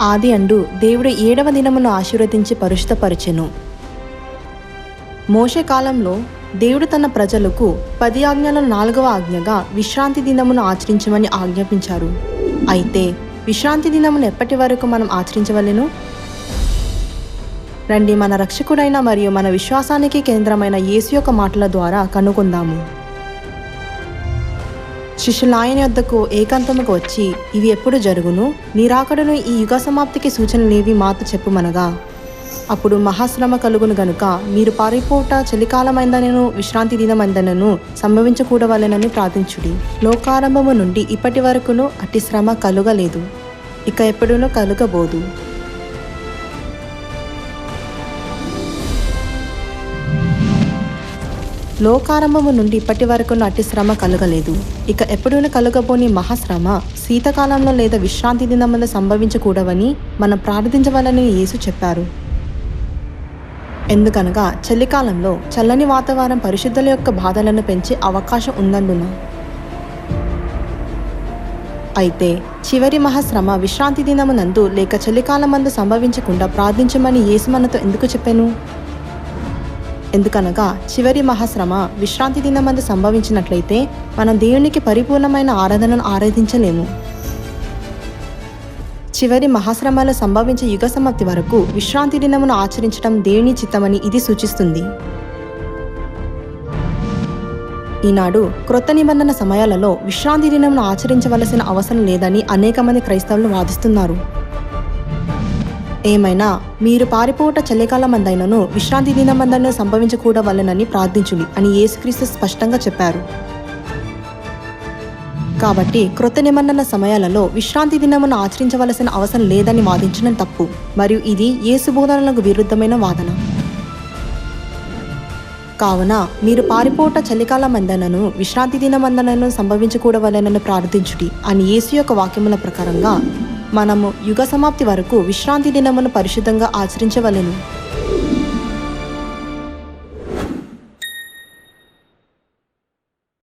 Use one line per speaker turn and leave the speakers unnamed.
ఆది అండు దేవుడు ఏడవ దినమును ఆశీర్వదించి పరిశుద్ధపరచెను. మోషే కాలంలో దేవుడు తన ప్రజలకు పది ఆజ్ఞల నాలుగవ ఆజ్ఞగా విశ్రాంతి దినమును ఆచరించమని ఆజ్ఞాపించారు. అయితే విశ్రాంతి దినమును ఎప్పటి వరకు మనం ఆచరించవలెను? రండి మన రక్షకుడైన మరియు మన విశ్వాసానికి కేంద్రమైన యేసు యొక్క మాటల ద్వారా కనుగొందాము. శిష్యులు ఆయన యొద్దకు ఏకాంతముకు వచ్చి ఇవి ఎప్పుడు జరుగును? నీరాకడను ఈ యుగ సమాప్తికి సూచనలేవి మాతో చెప్పుమనగా. అప్పుడు మహాశ్రమ కలుగును గనుక మీరు పారిపోట చలికాలమైందనను విశ్రాంతి దినమైందనను సంభవించకూడవలెనని ప్రార్థించుడి. లోకారంభము నుండి ఇప్పటి వరకును అట్టి శ్రమ కలుగలేదు. ఇక ఎప్పుడునూ కలుగబోదు. లోకారంభము నుండి ఇప్పటి వరకు అట్టి శ్రమ కలగలేదు. ఇక ఎప్పుడూనూ కలగబోని మహాశ్రమ శీతకాలంలో లేదా విశ్రాంతి దినములో సంభవించకూడవని మనం ప్రార్థించవాలని యేసు చెప్పారు. ఎందుకనగా చలికాలంలో చల్లని వాతావరణం పరిశుద్ధుల యొక్క బాధలను పెంచే అవకాశం ఉందందున అయితే చివరి మహాశ్రమ విశ్రాంతి దినమునందు లేక చలికాలం అందు సంభవించకుండా ప్రార్థించమని యేసు మనతో ఎందుకు చెప్పాను? ఎందుకనగా చివరి మహాశ్రమ విశ్రాంతి దినమందు సంభవించినట్లయితే మనం దేవునికి పరిపూర్ణమైన ఆరాధనను ఆరాధించలేము. చివరి మహాశ్రమాలు సంభవించే యుగ సమాప్తి వరకు విశ్రాంతి దినమును ఆచరించడం దేవుని చిత్తమని ఇది సూచిస్తుంది. ఈనాడు క్రొత్త నిబంధన సమయాలలో విశ్రాంతి దినమును ఆచరించవలసిన అవసరం లేదని అనేక మంది క్రైస్తవులు వాదిస్తున్నారు. ఏమైనా మీరు పారిపోట చలికాలమందైనను విశ్రాంతి దినమందైనా సంభవించకూడవలెనని ప్రార్థించుడి అని యేసుక్రీస్తు స్పష్టంగా చెప్పారు. కాబట్టి క్రొత్త నిబంధన సమయాలలో విశ్రాంతి దినమును ఆచరించవలసిన అవసరం లేదని వాదించడం తప్పు మరియు ఇది యేసు బోధనలకు విరుద్ధమైన వాదన. కావున మీరు పారిపోట చలికాలం మందనను విశ్రాంతి దినమందనను సంభవించకూడవలనను ప్రార్థించుడి అని యేసు యొక్క వాక్యముల ప్రకారంగా మనము యుగ సమాప్తి వరకు విశ్రాంతి దినమును పరిశుద్ధంగా ఆచరించవలెను.